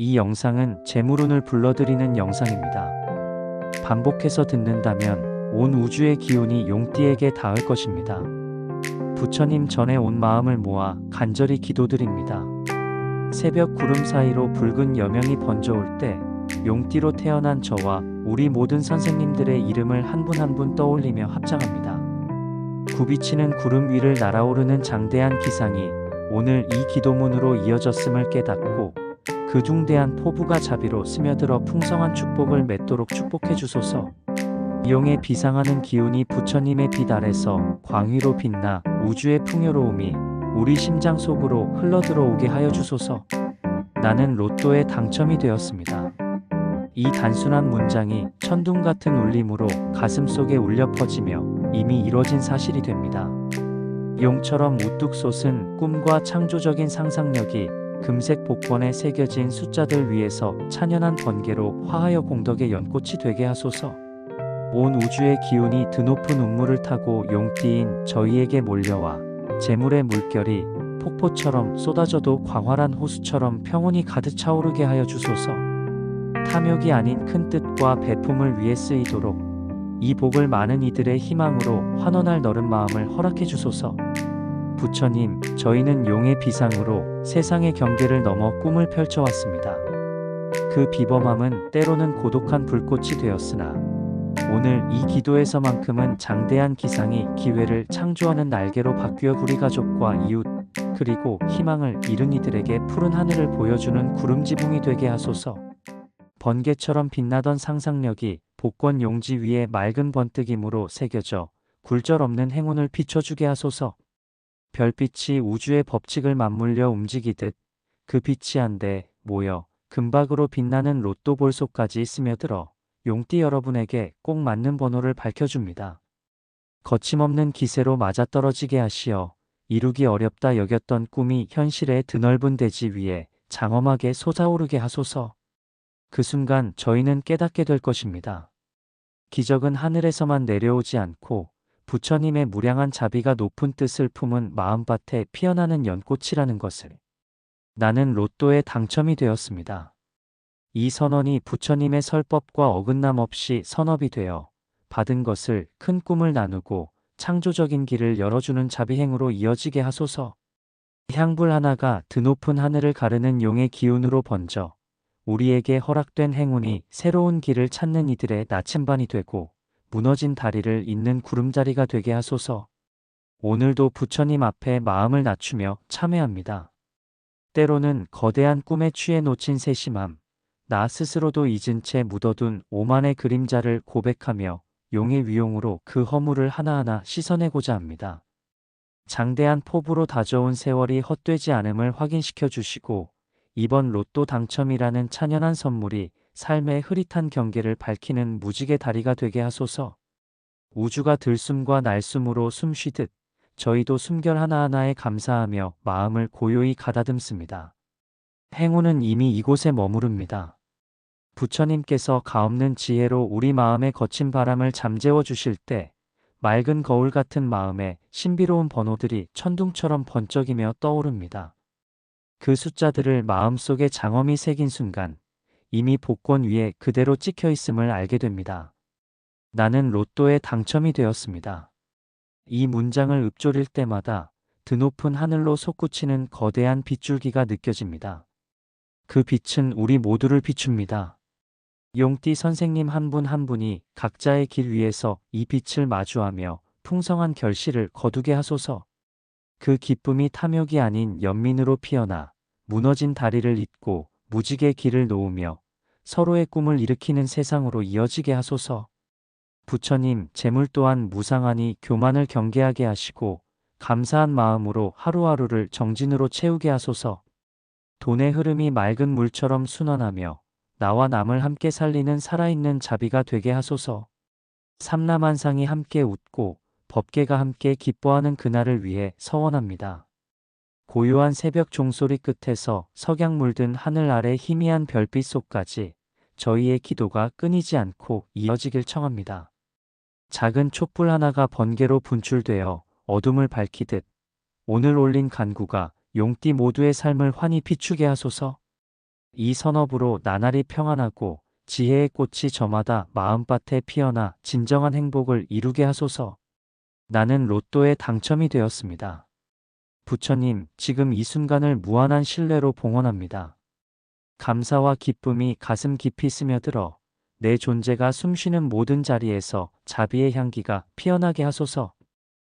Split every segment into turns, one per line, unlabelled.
이 영상은 재물운을 불러들이는 영상입니다. 반복해서 듣는다면 온 우주의 기운이 용띠에게 닿을 것입니다. 부처님 전에 온 마음을 모아 간절히 기도드립니다. 새벽 구름 사이로 붉은 여명이 번져올 때 용띠로 태어난 저와 우리 모든 선생님들의 이름을 한 분 한분 떠올리며 합장합니다. 굽이치는 구름 위를 날아오르는 장대한 기상이 오늘 이 기도문으로 이어졌음을 깨닫고 그 중대한 포부가 자비로 스며들어 풍성한 축복을 맺도록 축복해 주소서. 용의 비상하는 기운이 부처님의 빛 아래서 광위로 빛나 우주의 풍요로움이 우리 심장 속으로 흘러들어오게 하여 주소서. 나는 로또에 당첨이 되었습니다. 이 단순한 문장이 천둥 같은 울림으로 가슴 속에 울려 퍼지며 이미 이뤄진 사실이 됩니다. 용처럼 우뚝 솟은 꿈과 창조적인 상상력이 금색 복권에 새겨진 숫자들 위에서 찬연한 번개로 화하여 공덕의 연꽃이 되게 하소서. 온 우주의 기운이 드높은 운물을 타고 용띠인 저희에게 몰려와 재물의 물결이 폭포처럼 쏟아져도 광활한 호수처럼 평온이 가득 차오르게 하여 주소서. 탐욕이 아닌 큰 뜻과 배품을 위해 쓰이도록 이 복을 많은 이들의 희망으로 환원할 너른 마음을 허락해 주소서. 부처님, 저희는 용의 비상으로 세상의 경계를 넘어 꿈을 펼쳐왔습니다. 그 비범함은 때로는 고독한 불꽃이 되었으나 오늘 이 기도에서만큼은 장대한 기상이 기회를 창조하는 날개로 바뀌어 우리 가족과 이웃 그리고 희망을 잃은 이들에게 푸른 하늘을 보여주는 구름 지붕이 되게 하소서. 번개처럼 빛나던 상상력이 복권 용지 위에 맑은 번뜩임으로 새겨져 굴절 없는 행운을 비춰주게 하소서. 별빛이 우주의 법칙을 맞물려 움직이듯 그 빛이 한데 모여 금박으로 빛나는 로또 볼속까지 스며들어 용띠 여러분에게 꼭 맞는 번호를 밝혀줍니다. 거침없는 기세로 맞아떨어지게 하시어 이루기 어렵다 여겼던 꿈이 현실의 드넓은 대지 위에 장엄하게 솟아오르게 하소서. 그 순간 저희는 깨닫게 될 것입니다. 기적은 하늘에서만 내려오지 않고 부처님의 무량한 자비가 높은 뜻을 품은 마음밭에 피어나는 연꽃이라는 것을. 나는 로또에 당첨이 되었습니다. 이 선언이 부처님의 설법과 어긋남 없이 선업이 되어 받은 것을 큰 꿈을 나누고 창조적인 길을 열어주는 자비행으로 이어지게 하소서. 향불 하나가 드높은 하늘을 가르는 용의 기운으로 번져 우리에게 허락된 행운이 새로운 길을 찾는 이들의 나침반이 되고 무너진 다리를 잇는 구름자리가 되게 하소서. 오늘도 부처님 앞에 마음을 낮추며 참회합니다. 때로는 거대한 꿈에 취해 놓친 세심함, 나 스스로도 잊은 채 묻어둔 오만의 그림자를 고백하며 용의 위용으로 그 허물을 하나하나 씻어내고자 합니다. 장대한 포부로 다져온 세월이 헛되지 않음을 확인시켜 주시고 이번 로또 당첨이라는 찬연한 선물이 삶의 흐릿한 경계를 밝히는 무지개 다리가 되게 하소서. 우주가 들숨과 날숨으로 숨쉬듯 저희도 숨결 하나하나에 감사하며 마음을 고요히 가다듬습니다. 행운은 이미 이곳에 머무릅니다. 부처님께서 가없는 지혜로 우리 마음의 거친 바람을 잠재워 주실 때 맑은 거울 같은 마음에 신비로운 번호들이 천둥처럼 번쩍이며 떠오릅니다. 그 숫자들을 마음속에 장엄히 새긴 순간 이미 복권 위에 그대로 찍혀 있음을 알게 됩니다. 나는 로또에 당첨이 되었습니다. 이 문장을 읊조릴 때마다 드높은 하늘로 솟구치는 거대한 빗줄기가 느껴집니다. 그 빛은 우리 모두를 비춥니다. 용띠 선생님 한 분한 분이 각자의 길 위에서 이 빛을 마주하며 풍성한 결실을 거두게 하소서. 그 기쁨이 탐욕이 아닌 연민으로 피어나 무너진 다리를 잇고 무지개 길을 놓으며 서로의 꿈을 일으키는 세상으로 이어지게 하소서. 부처님, 재물 또한 무상하니 교만을 경계하게 하시고 감사한 마음으로 하루하루를 정진으로 채우게 하소서. 돈의 흐름이 맑은 물처럼 순환하며 나와 남을 함께 살리는 살아있는 자비가 되게 하소서. 삼라만상이 함께 웃고 법계가 함께 기뻐하는 그날을 위해 서원합니다. 고요한 새벽 종소리 끝에서 석양 물든 하늘 아래 희미한 별빛 속까지 저희의 기도가 끊이지 않고 이어지길 청합니다. 작은 촛불 하나가 번개로 분출되어 어둠을 밝히듯 오늘 올린 간구가 용띠 모두의 삶을 환히 비추게 하소서. 이 선업으로 나날이 평안하고 지혜의 꽃이 저마다 마음밭에 피어나 진정한 행복을 이루게 하소서. 나는 로또에 당첨이 되었습니다. 부처님, 지금 이 순간을 무한한 신뢰로 봉헌합니다. 감사와 기쁨이 가슴 깊이 스며들어 내 존재가 숨쉬는 모든 자리에서 자비의 향기가 피어나게 하소서.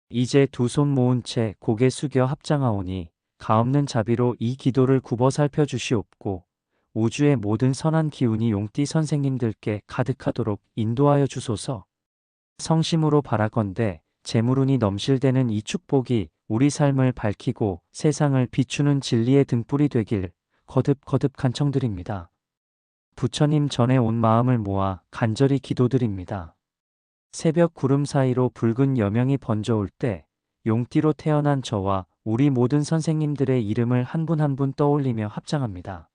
이제 두 손 모은 채 고개 숙여 합장하오니 가없는 자비로 이 기도를 굽어 살펴 주시옵고 우주의 모든 선한 기운이 용띠 선생님들께 가득하도록 인도하여 주소서. 성심으로 바라건대 재물운이 넘실대는 이 축복이 우리 삶을 밝히고 세상을 비추는 진리의 등불이 되길 거듭거듭 간청드립니다. 부처님 전에 온 마음을 모아 간절히 기도드립니다. 새벽 구름 사이로 붉은 여명이 번져올 때 용띠로 태어난 저와 우리 모든 선생님들의 이름을 한 분 한 분 떠올리며 합장합니다.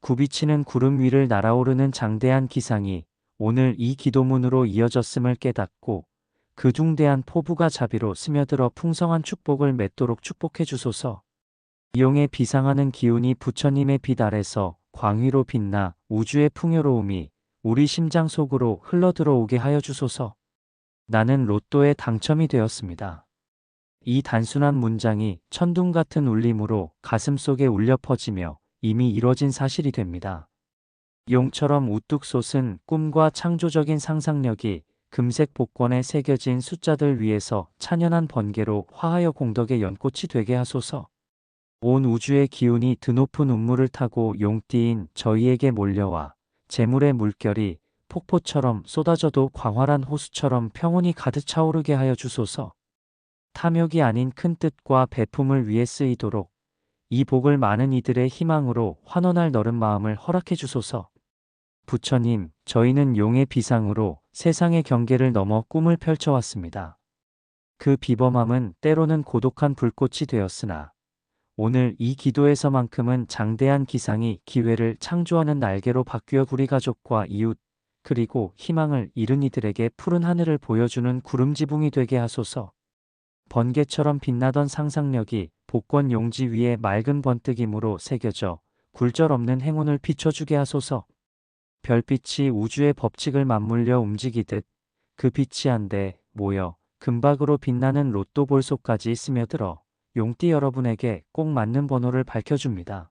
굽이치는 구름 위를 날아오르는 장대한 기상이 오늘 이 기도문으로 이어졌음을 깨닫고 그 중대한 포부가 자비로 스며들어 풍성한 축복을 맺도록 축복해 주소서. 이용에 비상하는 기운이 부처님의 빛 아래서 광위로 빛나 우주의 풍요로움이 우리 심장 속으로 흘러들어오게 하여 주소서. 나는 로또에 당첨이 되었습니다. 이 단순한 문장이 천둥 같은 울림으로 가슴 속에 울려 퍼지며 이미 이뤄진 사실이 됩니다. 용처럼 우뚝 솟은 꿈과 창조적인 상상력이 금색 복권에 새겨진 숫자들 위에서 찬연한 번개로 화하여 공덕의 연꽃이 되게 하소서. 온 우주의 기운이 드높은 운물을 타고 용띠인 저희에게 몰려와 재물의 물결이 폭포처럼 쏟아져도 광활한 호수처럼 평온이 가득 차오르게 하여 주소서. 탐욕이 아닌 큰 뜻과 배품을 위해 쓰이도록 이 복을 많은 이들의 희망으로 환원할 너른 마음을 허락해 주소서. 부처님, 저희는 용의 비상으로 세상의 경계를 넘어 꿈을 펼쳐왔습니다. 그 비범함은 때로는 고독한 불꽃이 되었으나 오늘 이 기도에서만큼은 장대한 기상이 기회를 창조하는 날개로 바뀌어 우리 가족과 이웃 그리고 희망을 잃은 이들에게 푸른 하늘을 보여주는 구름 지붕이 되게 하소서. 번개처럼 빛나던 상상력이 복권 용지 위에 맑은 번뜩임으로 새겨져 굴절 없는 행운을 비춰주게 하소서. 별빛이 우주의 법칙을 맞물려 움직이듯 그 빛이 한데 모여 금박으로 빛나는 로또 볼속까지 스며들어 용띠 여러분에게 꼭 맞는 번호를 밝혀줍니다.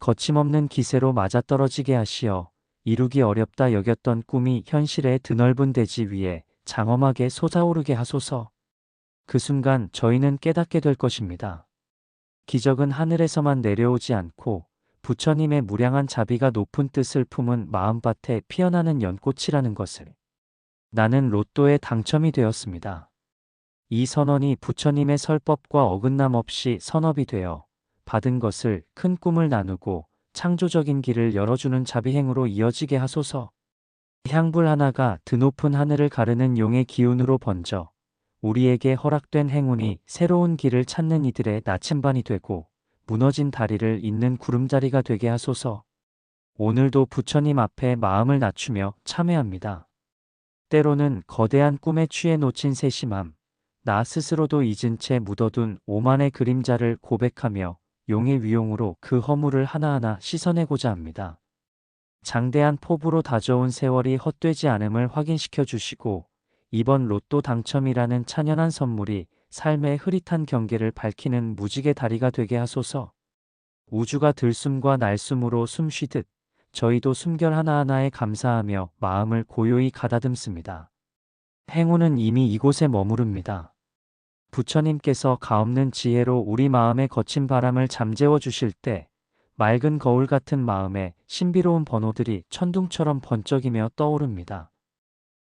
거침없는 기세로 맞아떨어지게 하시어 이루기 어렵다 여겼던 꿈이 현실의 드넓은 대지 위에 장엄하게 솟아오르게 하소서. 그 순간 저희는 깨닫게 될 것입니다. 기적은 하늘에서만 내려오지 않고 부처님의 무량한 자비가 높은 뜻을 품은 마음밭에 피어나는 연꽃이라는 것을 나는 로또에 당첨이 되었습니다. 이 선언이 부처님의 설법과 어긋남 없이 선업이 되어 받은 것을 큰 꿈을 나누고 창조적인 길을 열어주는 자비행으로 이어지게 하소서. 향불 하나가 드높은 하늘을 가르는 용의 기운으로 번져 우리에게 허락된 행운이 새로운 길을 찾는 이들의 나침반이 되고 무너진 다리를 잇는 구름자리가 되게 하소서. 오늘도 부처님 앞에 마음을 낮추며 참회합니다. 때로는 거대한 꿈에 취해 놓친 세심함, 나 스스로도 잊은 채 묻어둔 오만의 그림자를 고백하며 용의 위용으로 그 허물을 하나하나 씻어내고자 합니다. 장대한 포부로 다져온 세월이 헛되지 않음을 확인시켜 주시고 이번 로또 당첨이라는 찬연한 선물이 삶의 흐릿한 경계를 밝히는 무지개 다리가 되게 하소서. 우주가 들숨과 날숨으로 숨쉬듯 저희도 숨결 하나하나에 감사하며 마음을 고요히 가다듬습니다. 행운은 이미 이곳에 머무릅니다. 부처님께서 가없는 지혜로 우리 마음의 거친 바람을 잠재워 주실 때 맑은 거울 같은 마음에 신비로운 번호들이 천둥처럼 번쩍이며 떠오릅니다.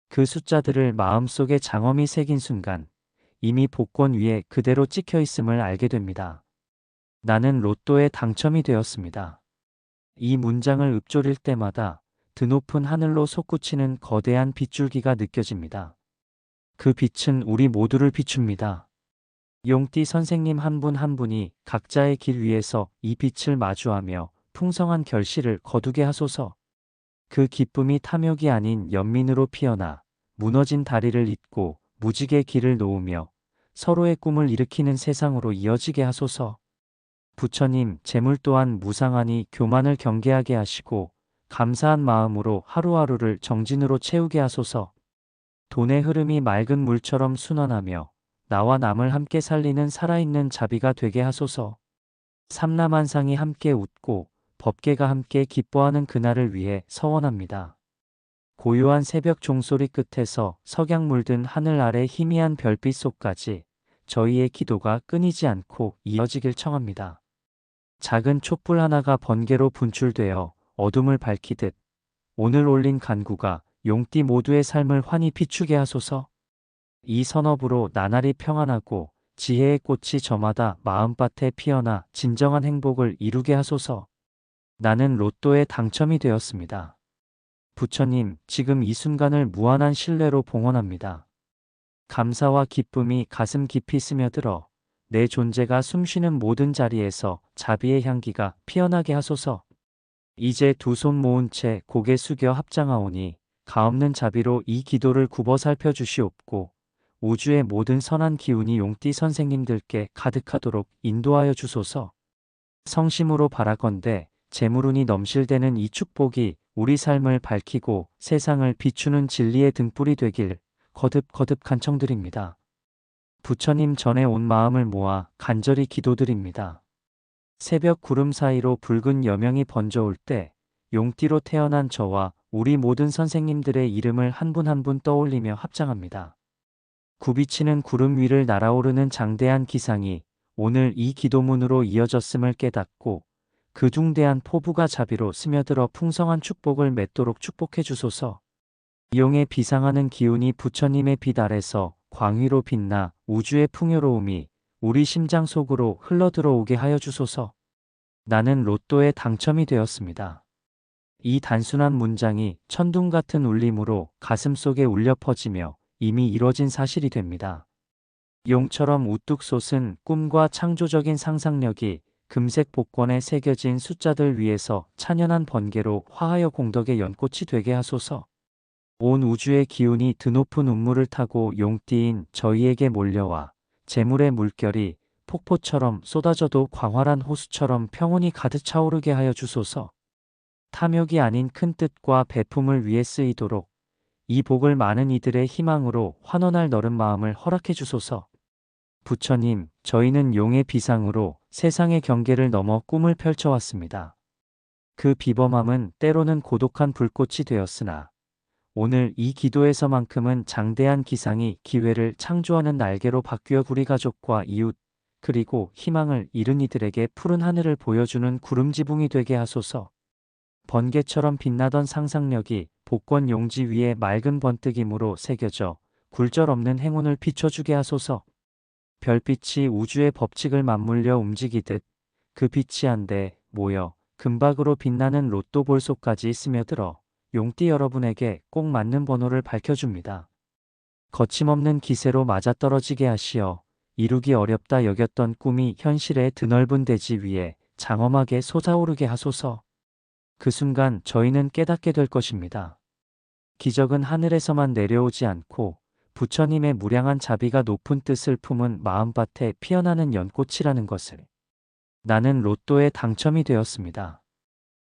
그 숫자들을 마음속에 장엄히 새긴 순간 이미 복권 위에 그대로 찍혀 있음을 알게 됩니다. 나는 로또에 당첨이 되었습니다. 이 문장을 읊조릴 때마다 드높은 하늘로 솟구치는 거대한 빗줄기가 느껴집니다. 그 빛은 우리 모두를 비춥니다. 용띠 선생님 한 분한 한 분이 각자의 길 위에서 이 빛을 마주하며 풍성한 결실을 거두게 하소서. 그 기쁨이 탐욕이 아닌 연민으로 피어나 무너진 다리를 잇고 무지개 길을 놓으며 서로의 꿈을 일으키는 세상으로 이어지게 하소서. 부처님, 재물 또한 무상하니 교만을 경계하게 하시고 감사한 마음으로 하루하루를 정진으로 채우게 하소서. 돈의 흐름이 맑은 물처럼 순환하며 나와 남을 함께 살리는 살아있는 자비가 되게 하소서. 삼라만상이 함께 웃고 법계가 함께 기뻐하는 그날을 위해 서원합니다. 고요한 새벽 종소리 끝에서 석양 물든 하늘 아래 희미한 별빛 속까지 저희의 기도가 끊이지 않고 이어지길 청합니다. 작은 촛불 하나가 번개로 분출되어 어둠을 밝히듯 오늘 올린 간구가 용띠 모두의 삶을 환히 비추게 하소서. 이 선업으로 나날이 평안하고 지혜의 꽃이 저마다 마음밭에 피어나 진정한 행복을 이루게 하소서. 나는 로또에 당첨이 되었습니다. 부처님, 지금 이 순간을 무한한 신뢰로 봉헌합니다. 감사와 기쁨이 가슴 깊이 스며들어 내 존재가 숨쉬는 모든 자리에서 자비의 향기가 피어나게 하소서. 이제 두 손 모은 채 고개 숙여 합장하오니 가없는 자비로 이 기도를 굽어 살펴 주시옵고 우주의 모든 선한 기운이 용띠 선생님들께 가득하도록 인도하여 주소서. 성심으로 바라건대 재물운이 넘실대는 이 축복이 우리 삶을 밝히고 세상을 비추는 진리의 등불이 되길 거듭거듭 간청드립니다. 부처님 전에 온 마음을 모아 간절히 기도드립니다. 새벽 구름 사이로 붉은 여명이 번져올 때 용띠로 태어난 저와 우리 모든 선생님들의 이름을 한 분 한분 떠올리며 합장합니다. 굽이치는 구름 위를 날아오르는 장대한 기상이 오늘 이 기도문으로 이어졌음을 깨닫고 그 중대한 포부가 자비로 스며들어 풍성한 축복을 맺도록 축복해 주소서. 이용에 비상하는 기운이 부처님의 빛 아래서 광위로 빛나 우주의 풍요로움이 우리 심장 속으로 흘러들어오게 하여 주소서. 나는 로또에 당첨이 되었습니다. 이 단순한 문장이 천둥 같은 울림으로 가슴 속에 울려 퍼지며 이미 이뤄진 사실이 됩니다. 용처럼 우뚝 솟은 꿈과 창조적인 상상력이 금색 복권에 새겨진 숫자들 위에서 찬연한 번개로 화하여 공덕의 연꽃이 되게 하소서. 온 우주의 기운이 드높은 운물을 타고 용띠인 저희에게 몰려와 재물의 물결이 폭포처럼 쏟아져도 광활한 호수처럼 평온이 가득 차오르게 하여 주소서. 탐욕이 아닌 큰 뜻과 배품을 위해 쓰이도록 이 복을 많은 이들의 희망으로 환원할 너른 마음을 허락해 주소서. 부처님, 저희는 용의 비상으로 세상의 경계를 넘어 꿈을 펼쳐왔습니다. 그 비범함은 때로는 고독한 불꽃이 되었으나 오늘 이 기도에서만큼은 장대한 기상이 기회를 창조하는 날개로 바뀌어 우리 가족과 이웃 그리고 희망을 잃은 이들에게 푸른 하늘을 보여주는 구름 지붕이 되게 하소서. 번개처럼 빛나던 상상력이 복권 용지 위에 맑은 번뜩임으로 새겨져 굴절 없는 행운을 비춰주게 하소서. 별빛이 우주의 법칙을 맞물려 움직이듯 그 빛이 한데 모여 금박으로 빛나는 로또 볼속까지 스며들어 용띠 여러분에게 꼭 맞는 번호를 밝혀줍니다. 거침없는 기세로 맞아떨어지게 하시어 이루기 어렵다 여겼던 꿈이 현실의 드넓은 대지 위에 장엄하게 솟아오르게 하소서. 그 순간 저희는 깨닫게 될 것입니다. 기적은 하늘에서만 내려오지 않고 부처님의 무량한 자비가 높은 뜻을 품은 마음밭에 피어나는 연꽃이라는 것을 나는 로또에 당첨이 되었습니다.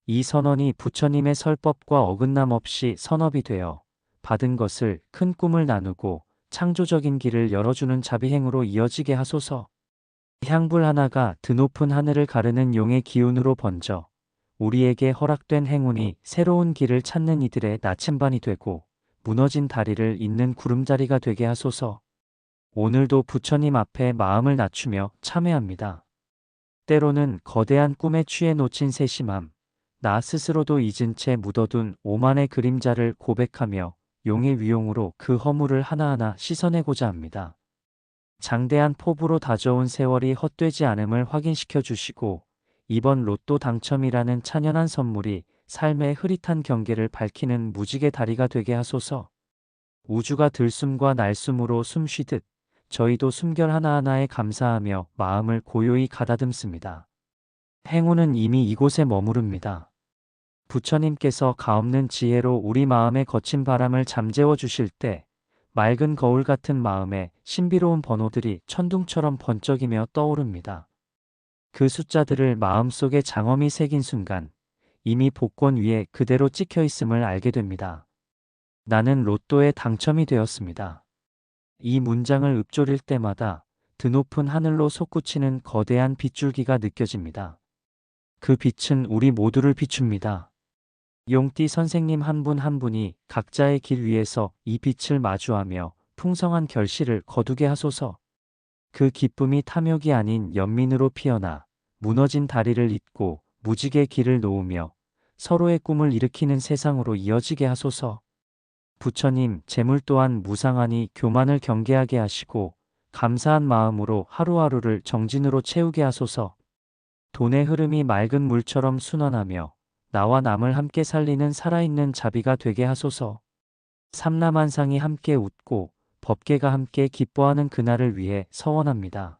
이 선언이 부처님의 설법과 어긋남 없이 선업이 되어 받은 것을 큰 꿈을 나누고 창조적인 길을 열어주는 자비행으로 이어지게 하소서. 향불 하나가 드높은 하늘을 가르는 용의 기운으로 번져 우리에게 허락된 행운이 새로운 길을 찾는 이들의 나침반이 되고 무너진 다리를 잇는 구름자리가 되게 하소서. 오늘도 부처님 앞에 마음을 낮추며 참회합니다. 때로는 거대한 꿈에 취해 놓친 세심함, 나 스스로도 잊은 채 묻어둔 오만의 그림자를 고백하며 용의 위용으로 그 허물을 하나하나 씻어내고자 합니다. 장대한 포부로 다져온 세월이 헛되지 않음을 확인시켜 주시고 이번 로또 당첨이라는 찬연한 선물이 삶의 흐릿한 경계를 밝히는 무지개 다리가 되게 하소서. 우주가 들숨과 날숨으로 숨쉬듯 저희도 숨결 하나하나에 감사하며 마음을 고요히 가다듬습니다. 행운은 이미 이곳에 머무릅니다. 부처님께서 가없는 지혜로 우리 마음의 거친 바람을 잠재워 주실 때 맑은 거울 같은 마음에 신비로운 번호들이 천둥처럼 번쩍이며 떠오릅니다. 그 숫자들을 마음속에 장엄히 새긴 순간 이미 복권 위에 그대로 찍혀 있음을 알게 됩니다. 나는 로또에 당첨이 되었습니다. 이 문장을 읊조릴 때마다 드높은 하늘로 솟구치는 거대한 빗줄기가 느껴집니다. 그 빛은 우리 모두를 비춥니다. 용띠 선생님 한 분한 분이 각자의 길 위에서 이 빛을 마주하며 풍성한 결실을 거두게 하소서. 그 기쁨이 탐욕이 아닌 연민으로 피어나 무너진 다리를 잇고 무지개 길을 놓으며 서로의 꿈을 일으키는 세상으로 이어지게 하소서. 부처님, 재물 또한 무상하니 교만을 경계하게 하시고 감사한 마음으로 하루하루를 정진으로 채우게 하소서. 돈의 흐름이 맑은 물처럼 순환하며 나와 남을 함께 살리는 살아있는 자비가 되게 하소서. 삼라만상이 함께 웃고 법계가 함께 기뻐하는 그날을 위해 서원합니다.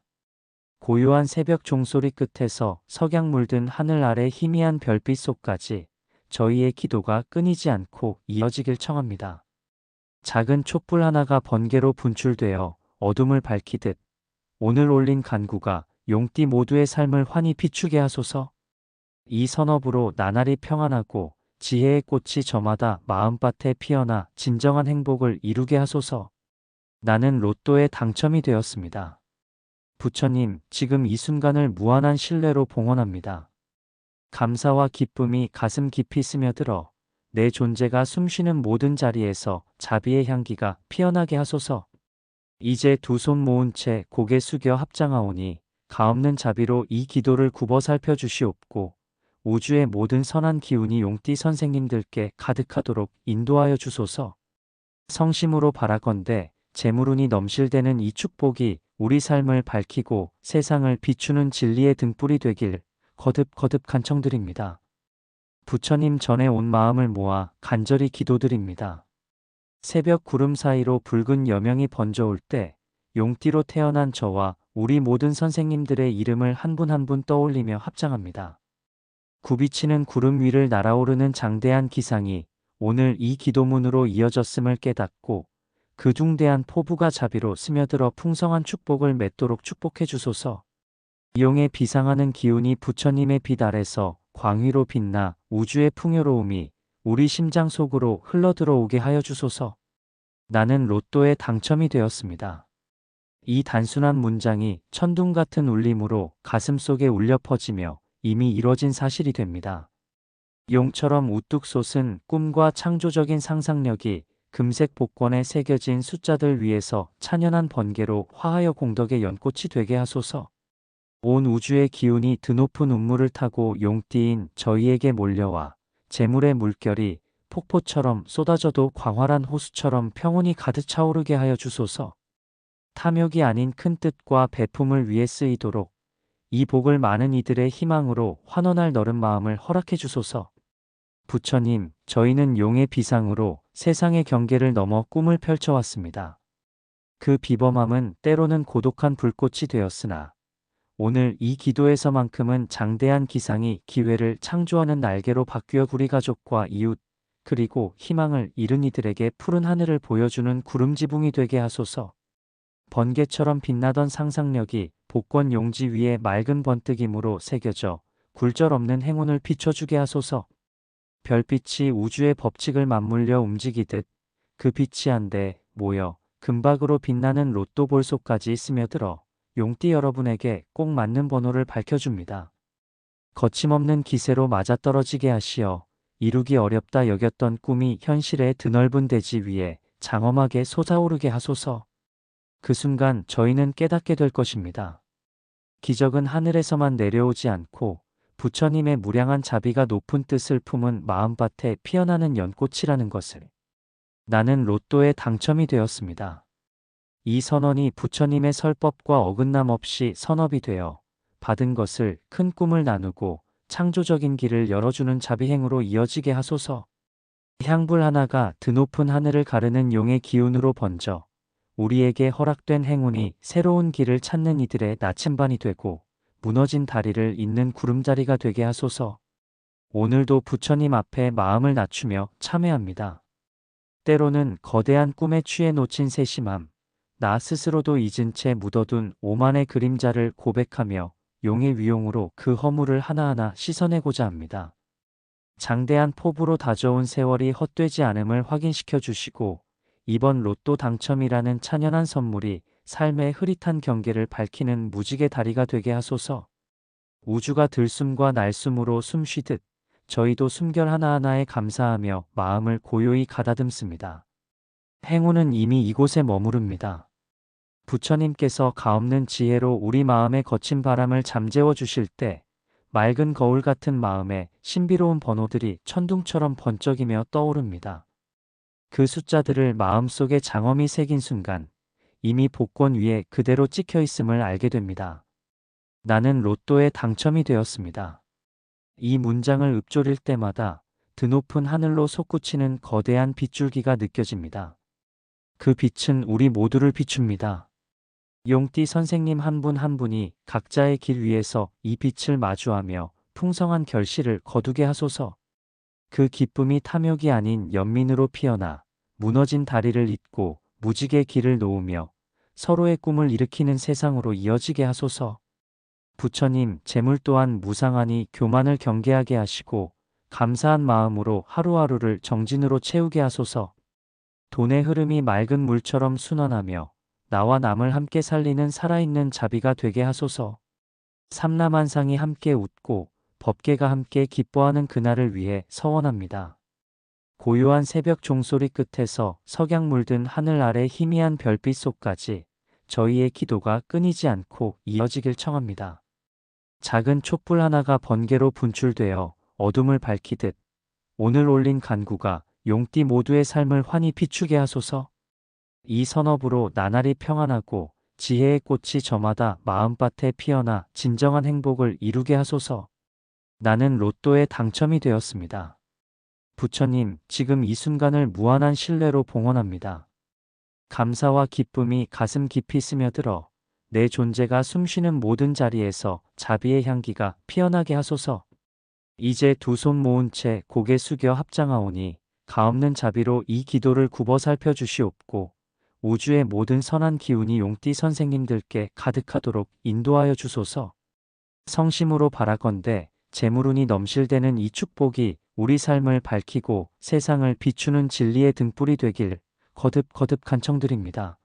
고요한 새벽 종소리 끝에서 석양 물든 하늘 아래 희미한 별빛 속까지 저희의 기도가 끊이지 않고 이어지길 청합니다. 작은 촛불 하나가 번개로 분출되어 어둠을 밝히듯 오늘 올린 간구가 용띠 모두의 삶을 환히 비추게 하소서. 이 선업으로 나날이 평안하고 지혜의 꽃이 저마다 마음밭에 피어나 진정한 행복을 이루게 하소서. 나는 로또에 당첨이 되었습니다. 부처님, 지금 이 순간을 무한한 신뢰로 봉헌합니다. 감사와 기쁨이 가슴 깊이 스며들어 내 존재가 숨쉬는 모든 자리에서 자비의 향기가 피어나게 하소서. 이제 두 손 모은 채 고개 숙여 합장하오니 가없는 자비로 이 기도를 굽어 살펴주시옵고 우주의 모든 선한 기운이 용띠 선생님들께 가득하도록 인도하여 주소서. 성심으로 바라건대 재물운이 넘실대는 이 축복이 우리 삶을 밝히고 세상을 비추는 진리의 등불이 되길 거듭거듭 간청드립니다. 부처님 전에 온 마음을 모아 간절히 기도드립니다. 새벽 구름 사이로 붉은 여명이 번져올 때 용띠로 태어난 저와 우리 모든 선생님들의 이름을 한 분 한 분 떠올리며 합장합니다. 굽이치는 구름 위를 날아오르는 장대한 기상이 오늘 이 기도문으로 이어졌음을 깨닫고 그 중대한 포부가 자비로 스며들어 풍성한 축복을 맺도록 축복해 주소서. 이용에 비상하는 기운이 부처님의 빛 아래서 광위로 빛나 우주의 풍요로움이 우리 심장 속으로 흘러들어오게 하여 주소서. 나는 로또에 당첨이 되었습니다. 이 단순한 문장이 천둥 같은 울림으로 가슴 속에 울려 퍼지며 이미 이뤄진 사실이 됩니다. 용처럼 우뚝 솟은 꿈과 창조적인 상상력이 금색 복권에 새겨진 숫자들 위에서 찬연한 번개로 화하여 공덕의 연꽃이 되게 하소서. 온 우주의 기운이 드높은 운물을 타고 용띠인 저희에게 몰려와 재물의 물결이 폭포처럼 쏟아져도 광활한 호수처럼 평온이 가득 차오르게 하여 주소서. 탐욕이 아닌 큰 뜻과 배품을 위해 쓰이도록 이 복을 많은 이들의 희망으로 환원할 너른 마음을 허락해 주소서. 부처님, 저희는 용의 비상으로 세상의 경계를 넘어 꿈을 펼쳐왔습니다. 그 비범함은 때로는 고독한 불꽃이 되었으나 오늘 이 기도에서만큼은 장대한 기상이 기회를 창조하는 날개로 바뀌어 우리 가족과 이웃 그리고 희망을 잃은 이들에게 푸른 하늘을 보여주는 구름 지붕이 되게 하소서. 번개처럼 빛나던 상상력이 복권 용지 위에 맑은 번뜩임으로 새겨져 굴절 없는 행운을 비춰주게 하소서. 별빛이 우주의 법칙을 맞물려 움직이듯 그 빛이 한데 모여 금박으로 빛나는 로또 볼속까지 스며들어 용띠 여러분에게 꼭 맞는 번호를 밝혀줍니다. 거침없는 기세로 맞아떨어지게 하시어 이루기 어렵다 여겼던 꿈이 현실의 드넓은 대지 위에 장엄하게 솟아오르게 하소서. 그 순간 저희는 깨닫게 될 것입니다. 기적은 하늘에서만 내려오지 않고 부처님의 무량한 자비가 높은 뜻을 품은 마음밭에 피어나는 연꽃이라는 것을 나는 로또에 당첨이 되었습니다. 이 선언이 부처님의 설법과 어긋남 없이 선업이 되어 받은 것을 큰 꿈을 나누고 창조적인 길을 열어주는 자비행으로 이어지게 하소서. 향불 하나가 드높은 하늘을 가르는 용의 기운으로 번져 우리에게 허락된 행운이 새로운 길을 찾는 이들의 나침반이 되고 무너진 다리를 잇는 구름자리가 되게 하소서. 오늘도 부처님 앞에 마음을 낮추며 참회합니다. 때로는 거대한 꿈에 취해 놓친 세심함, 나 스스로도 잊은 채 묻어둔 오만의 그림자를 고백하며 용의 위용으로 그 허물을 하나하나 씻어내고자 합니다. 장대한 포부로 다져온 세월이 헛되지 않음을 확인시켜 주시고 이번 로또 당첨이라는 찬연한 선물이 삶의 흐릿한 경계를 밝히는 무지개 다리가 되게 하소서. 우주가 들숨과 날숨으로 숨쉬듯 저희도 숨결 하나하나에 감사하며 마음을 고요히 가다듬습니다. 행운은 이미 이곳에 머무릅니다. 부처님께서 가없는 지혜로 우리 마음에 거친 바람을 잠재워 주실 때 맑은 거울 같은 마음에 신비로운 번호들이 천둥처럼 번쩍이며 떠오릅니다. 그 숫자들을 마음속에 장엄히 새긴 순간 이미 복권 위에 그대로 찍혀 있음을 알게 됩니다. 나는 로또에 당첨이 되었습니다. 이 문장을 읊조릴 때마다 드높은 하늘로 솟구치는 거대한 빗줄기가 느껴집니다. 그 빛은 우리 모두를 비춥니다. 용띠 선생님 한 분한 분이 각자의 길 위에서 이 빛을 마주하며 풍성한 결실을 거두게 하소서. 그 기쁨이 탐욕이 아닌 연민으로 피어나 무너진 다리를 잇고 무지개 길을 놓으며 서로의 꿈을 일으키는 세상으로 이어지게 하소서. 부처님, 재물 또한 무상하니 교만을 경계하게 하시고 감사한 마음으로 하루하루를 정진으로 채우게 하소서. 돈의 흐름이 맑은 물처럼 순환하며 나와 남을 함께 살리는 살아있는 자비가 되게 하소서. 삼라만상이 함께 웃고 법계가 함께 기뻐하는 그날을 위해 서원합니다. 고요한 새벽 종소리 끝에서 석양 물든 하늘 아래 희미한 별빛 속까지 저희의 기도가 끊이지 않고 이어지길 청합니다. 작은 촛불 하나가 번개로 분출되어 어둠을 밝히듯 오늘 올린 간구가 용띠 모두의 삶을 환히 비추게 하소서. 이 선업으로 나날이 평안하고 지혜의 꽃이 저마다 마음밭에 피어나 진정한 행복을 이루게 하소서. 나는 로또에 당첨이 되었습니다. 부처님, 지금 이 순간을 무한한 신뢰로 봉헌합니다. 감사와 기쁨이 가슴 깊이 스며들어 내 존재가 숨쉬는 모든 자리에서 자비의 향기가 피어나게 하소서. 이제 두 손 모은 채 고개 숙여 합장하오니 가없는 자비로 이 기도를 굽어 살펴 주시옵고 우주의 모든 선한 기운이 용띠 선생님들께 가득하도록 인도하여 주소서. 성심으로 바라건대 재물운이 넘실대는 이 축복이 우리 삶을 밝히고 세상을 비추는 진리의 등불이 되길 거듭 거듭 간청드립니다.